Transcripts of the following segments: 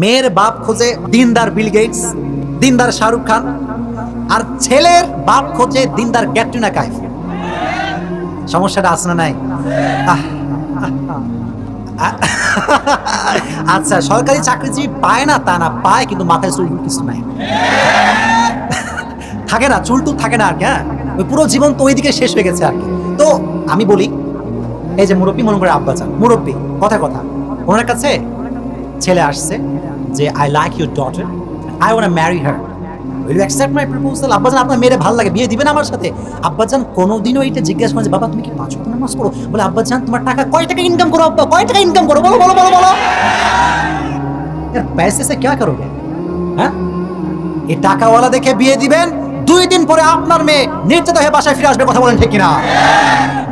মেয়ের বাপ খোঁজে দিনদার বিল গেটস, দিনদার শাহরুখ খান, আর ছেলের বাপ খোঁজে দিনদার ক্যাটরিনা কাইফ। সমস্যাটা আছে না নাই? আচ্ছা সরকারি চাকরিজীবী পায় না, তা না, পায়, কিন্তু মাথায় চুল কিছু নাই থাকে না, চুল টুল থাকে না আর কি হ্যাঁ? পুরো জীবন তো ওইদিকে শেষ হয়ে গেছে আর কি। তো আমি বলি, এই যে মুরব্বী, মনে করে আব্বা চান মুরব্বী, কথা কথা। ওনার কাছে ছেলে আসছে যে I like your daughter I want marry her will you accept my proposal আব্বাজান আপনার মেয়েরে ভালো লাগে বিয়ে দিবেন আমার সাথে আব্বাজান কোনোদিনও এটা জিজ্ঞাসা করে যে বাবা তুমি কি পাঁচ ওয়াক্ত নামাজ পড়ো বলে আব্বাজান তোমার টাকা কয় টাকা ইনকাম করো আব্বা কয় টাকা ইনকাম করো বলো বলো বলো বলো यार पैसे से क्या करोगे হ্যাঁ এই টাকাওয়ালা দেখে বিয়ে দিবেন দুই দিন পরে আপনার মেয়ে নির্যাত হয়ে বাসায় ফিরে আসবে, কথা বলেন ঠিক কিনা?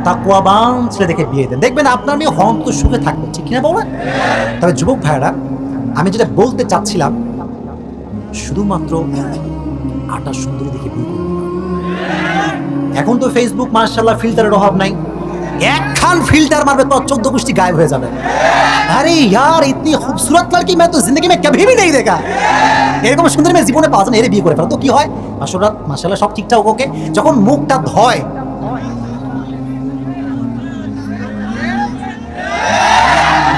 তাকুয়াবান ছেলে দেখে বিয়ে দেন। দেখবেন আপনার মেয়ে হন্ত সুখে থাকবে, ঠিক কিনা বলেন? তবে যুবক ভাইরা আমি যেটা বলতে চাচ্ছিলাম, শুধুমাত্র আটা সুন্দরী দেখে বিয়ে এখন তো ফেসবুক মার্শাল্লাহ ফিল্টারের অভাব নাই। একখান ফিল্টার মারবে তো চোদ্দ গোষ্ঠী গায়েব হয়ে যাবে। আরে यार इतनी खूबसूरत लड़की मैं तो जिंदगी में कभी भी नहीं देखा এরকম সুন্দর মেয়ে জীবনে পাওয়া যায় না এর বিয়ে করে ফেলো তো কি হয় মাসাল্লাহ মাসাল্লাহ সব ঠিকঠাক ওকে যখন মুখটা ধয়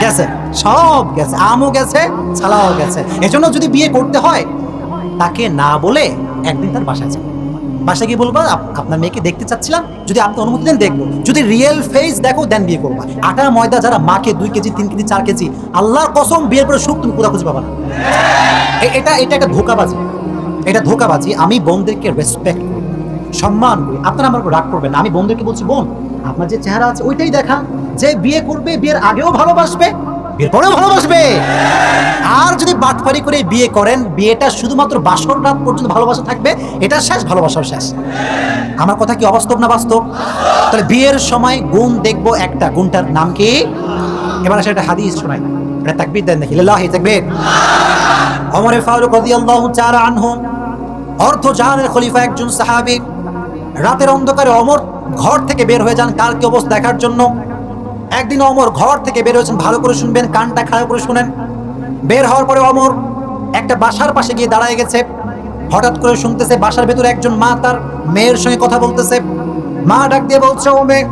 গেছে সব গেছে আমও গেছে ছালাও গেছে এজন্য যদি বিয়ে করতে হয় তাকে না বলে একদিন তার বাসায় যাবে বাসায় গিয়ে বলবা আপনার মেয়েকে দেখতে চাচ্ছিলাম, যদি আপনি অনুমতি দেন দেখব। যদি রিয়েল ফেস দেখো দেন বিয়ে করবা। আটা ময়দা যারা মাকে দুই কেজি, তিন কেজি, চার কেজি, আল্লাহর কসম বিয়ের পরে সুখ তুমি কোথাও খুঁজে পাবা না। এটা এটা একটা ধোকাবাজি। এটা ধোকাবাজি, আমি বোনদেরকে রেসপেক্ট করি, সম্মান করি। আপনারা আমার রাগ করবেন না। আমি বোনদেরকে বলছি, বোন, আপনার যে চেহারা আছে, ওইটাই দেখা। যে বিয়ে করবে, বিয়ের আগেও ভালোবাসবে বিয়ের পরেও ভালোবাসবে। আর যদি বাটপারি করে বিয়ে করেন, বিয়েটা শুধুমাত্র বাসর রাত পর্যন্ত ভালোবাসা থাকবে, এটা শেষ, ভালোবাসাও শেষ। আমার কথা কি অবাস্তব না বাস্তব? তাহলে বিয়ের সময় গুণ দেখব একটা। গুণটার নাম কি? এবার আসে একটা হাদিস শোনাই। এটা তাকবীর দেন দেখি। লিল্লাহি তাকবীর। ওমর ফারুক রাদিয়াল্লাহু তাআলা আনহু অর্থ জাহানের খলিফা একজন সাহাবী। রাতের অন্ধকারে অমর ঘর থেকে বের হয়ে যান। কালকে অবস্থা দেখার জন্য? একদিন অমর ঘর থেকে বের হয়েছেন, ভালো করে শুনবেন, কানটা খারাপ করে শুনেন। বের হওয়ার পরে অমর একটা বাসার পাশে গিয়ে দাঁড়ায় গেছে। হঠাৎ করে শুনতেছে বাসার ভেতরে একজন মা তার মেয়ের সঙ্গে কথা বলতেছে। মা ডাক দিয়ে বলছে, ও মেয়ে,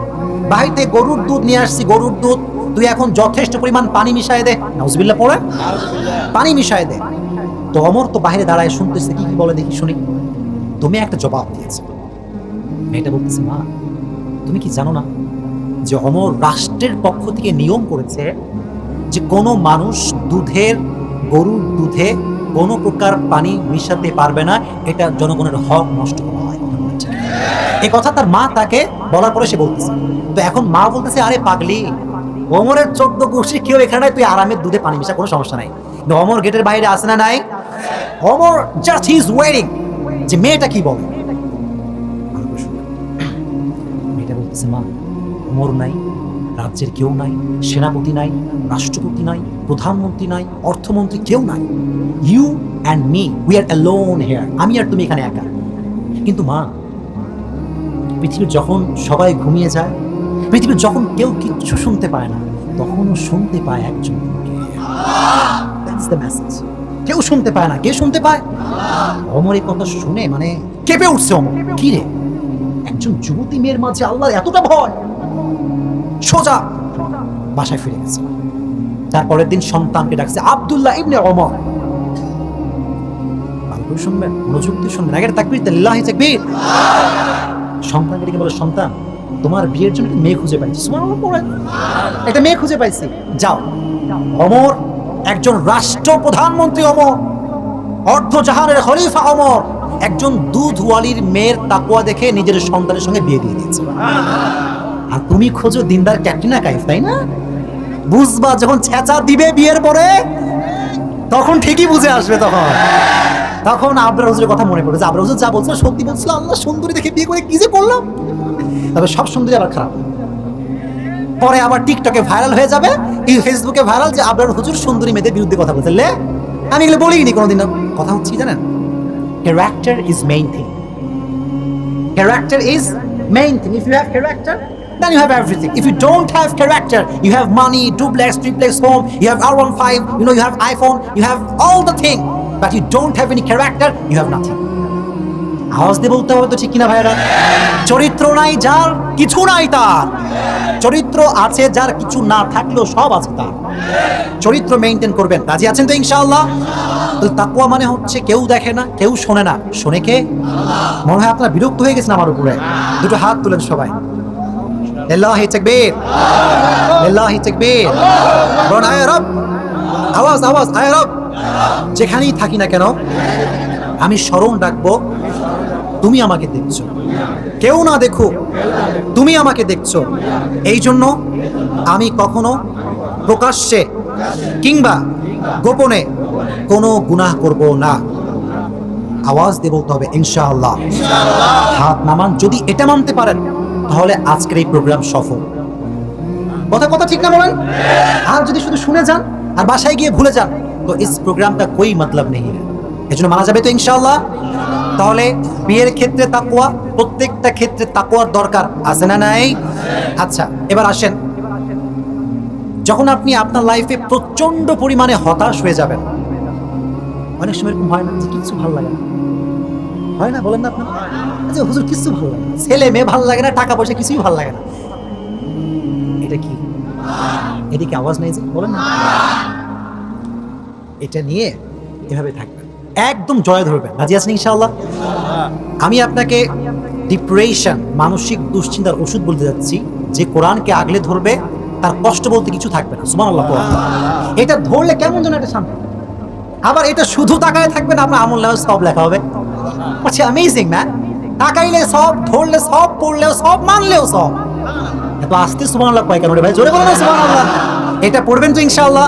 বাড়িতে গরুর দুধ নিয়ে আসছি, গরুর দুধ। তুই এখন যথেষ্ট পরিমাণ পানি মিশায় দে। নাউজবিল্লাহ, পড়ে? পানি মিশায় দে। তো অমর তো বাইরে দাঁড়ায় শুনতেছে, কি কি বলে দেখি, শুনি। তুমি একটা জবাব দিয়েছে। মেয়েটা বলতেছে, মা, তুমি কি জানো না যে অমর রাষ্ট্রের পক্ষ থেকে নিয়ম করেছে যে কোনো মানুষ দুধের, গরুর দুধে কোনো প্রকার পানি মিশাতে পারবে না, এটা জনগণের হক নষ্ট করা হয়। এই কথা তার মা তাকে বলার পরে সে বলতেছে। তো এখন মা বলতেছে, আরে পাগলি, অমরের চোদ্দ গোষ্ঠী কেউ এখানে তুই আরামের দুধে পানি মিশা, কোনো সমস্যা নাই। অমর গেটের বাইরে আসে না নাই? Amar just he is waiting যে মেয়েটা কি বলে। মেয়েটা বলতেছে, মা অমর নাই, রাজ্যের কেউ নাই, সেনাপতি নাই, রাষ্ট্রপতি নাই, প্রধানমন্ত্রী নাই, অর্থমন্ত্রী কেউ নাই। You and me we are alone here আমি আর তুমি এখানে একা। কিন্তু মা, পৃথিবীর যখন সবাই ঘুমিয়ে যায়, পৃথিবীর যখন কেউ কিচ্ছু শুনতে পায় না, তখনও শুনতে পায় একজন। কেউ শুনতে পায় না, কে শুনতে পায়? অমর এই কথা শুনে মানে কেঁপে উঠছে অমর কি রে? একজন যুবতী মেয়ের মাঝে আল্লাহর এতটা ভয়। সোজা বাসায় ফিরে গেছে। তারপরের দিন সন্তানকে ডাকছে আব্দুল্লাহ ইবনে অমর ভালো শুনবেন? মনোযোগ শুনবেন। আগে তাকবীর লিল্লাহি তাকবীর। সন্তানকে ডেকে বলে, সন্তান, তোমার বিয়ের জন্য মেয়ে খুঁজে পাইছি। একটা মেয়ে খুঁজে পাইছি। যাও। অমর একজন রাষ্ট্র প্রধানমন্ত্রী অমর অর্ধ জাহানের খলিফা অমর একজন দুধওয়ালির মেয়ের তাকুয়া দেখে নিজের সন্তানের সঙ্গে বিয়ে দিয়ে দিয়েছে। আর তুমি খোঁজো দিনদার ক্যাটরিনা কাইফ তাই না? বুঝবা, যখন ছেঁচা দিবে বিয়ের পরে, তখন ঠিকই বুঝে আসবে তখন। তখন আবরার হুজুরের কথা মনে পড়ে যে আবরার হুজুর যা বলছিল সত্যি বলছিল, আল্লাহ সুন্দরী দেখে বিয়ে করে কি যে করলাম। তবে সব সুন্দরী আবার খারাপ। পরে আবার টিকটকে ভাইরাল হয়ে যাবে এই ফেসবুকে ভাইরাল যে আবরার হুজুর সুন্দরী মেয়েদের বিরুদ্ধে কথা বলছে। লে, আমি এগুলো বলিনি কোনোদিন। কথা হচ্ছে জানেন? Character is main thing character is main thing if you have character then you have everything. If you don't have character, you have money, duplex, triplex home, you have R15, you know, you have iPhone, you have all the thing, but you don't have any character, you have nothing. আওয়াজ দিয়ে বলতে হবে তো ঠিক কিনা ভাইরা চরিত্র নাই যার কিছু নাই তার চরিত্র আছে যার কিছু না থাকলেও সব আছে তার চরিত্র মেনটেন করবেন রাজি আছেন তো ইনশাআল্লাহ তো তাকুয়া মানে হচ্ছে কেউ দেখে না কেউ শোনে না শোনে কে মনে হয় আপনারা বিরক্ত হয়ে গেছেন আমার উপরে দুটো হাত তুলেন সবাই লিল্লাহি তাকবীর লিল্লাহি তাকবীর বলুন আয় রব আওয়াজ আওয়াজ আয় রব যেখানেই থাকি না কেন, আমি স্মরণ রাখব, তুমি আমাকে দেখছ। কেউ না দেখো তুমি আমাকে দেখছ। এই জন্য আমি কখনো প্রকাশ্যে কিংবা গোপনে কোনো গুনাহ করব না। আওয়াজ দিয়ে বলতে হবে ইনশাআল্লাহ। হাত নামান, যদি এটা মানতে পারেন তাহলে আজকের এই প্রোগ্রাম সফল। কথা কথা ঠিক না বলেন? আর যদি শুধু শুনে যান, আর বাসায় গিয়ে ভুলে যান, তো ইস প্রোগ্রামটা কই মতলব নেই? এজন্য মানা যাবে তো ইনশাআল্লাহ। তাহলে বিয়ের ক্ষেত্রে তাকুয়া প্রত্যেকটা ক্ষেত্রে তাকুয়ার দরকার আছে না নাই? আচ্ছা এবার আসেন। যখন আপনি আপনার লাইফে প্রচণ্ড পরিমাণে হতাশ হয়ে যাবেন, অনেক সময় হয় না যে কিছু ভালো লাগে না। হয় না বলেন না আপনার? আচ্ছা হুজুর, কিছু ভালো লাগে ছেলে মেয়ে ভালো লাগে না, টাকা পয়সা কিছুই ভালো লাগে না। এটা কি? এদিকে আওয়াজ নেই যে, বলেন না। এটা নিয়ে এভাবে থাকবেন। একদম জয় ধরবেন। রাজি আছেন ইনশাআল্লাহ? আমি আপনাকে ডিপ্রেশন মানসিক দুশ্চিন্তার ওষুধ বলতে যাচ্ছি, যে কোরআনকে আগলে ধরবে, তার কষ্ট বলতে কিছু থাকবে না। সুমান আল্লাহ এটা ধরলে কেমন যেন একটা শান্তি। আবার এটা শুধু তাকায় থাকবে না, আপনার আমল সব লেখা হবে। আচ্ছা অ্যামেজিং ম্যান তাকাইলে সব, ধরলে সব, পড়লেও সব, মানলেও সব। এত আস্তে সুমান আল্লাহ কয় কেন ভাই? জোরে বলো না সুমান আল্লাহ এটা পড়বেন তো ইনশাআল্লাহ।